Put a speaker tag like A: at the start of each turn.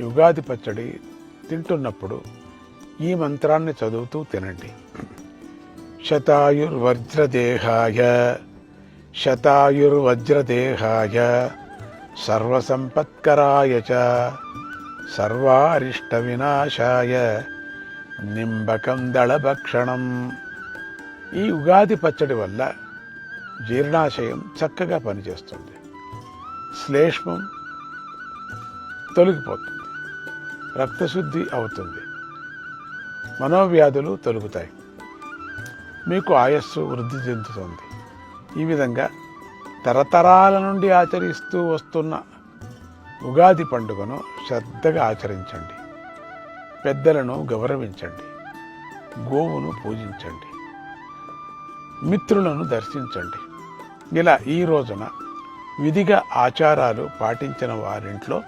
A: యుగాది పచ్చడి తింటున్నప్పుడు ఈ మంత్రాన్ని చదువుతూ తినండి. శతాయుర్వజ్రదేహాయ శతాయుర్వజ్రదేహాయ సర్వసంపత్కరాయ చ సర్వారిష్ట వినాశాయ నింబకం దళభక్షణం. ఈ ఉగాది పచ్చడి వల్ల జీర్ణాశయం చక్కగా పనిచేస్తుంది. శ్లేష్మం తొలగిపోతుంది. రక్తశుద్ధి అవుతుంది. మనోవ్యాధులు తొలుగుతాయి. మీకు ఆయస్సు వృద్ధి చెందుతుంది. ఈ విధంగా తరతరాల నుండి ఆచరిస్తూ వస్తున్న ఉగాది పండుగను శ్రద్ధగా ఆచరించండి. పెద్దలను గౌరవించండి. గోవును పూజించండి. మిత్రులను దర్శించండి. ఇలా ఈ రోజున విధిగా ఆచారాలు పాటించిన వారింట్లో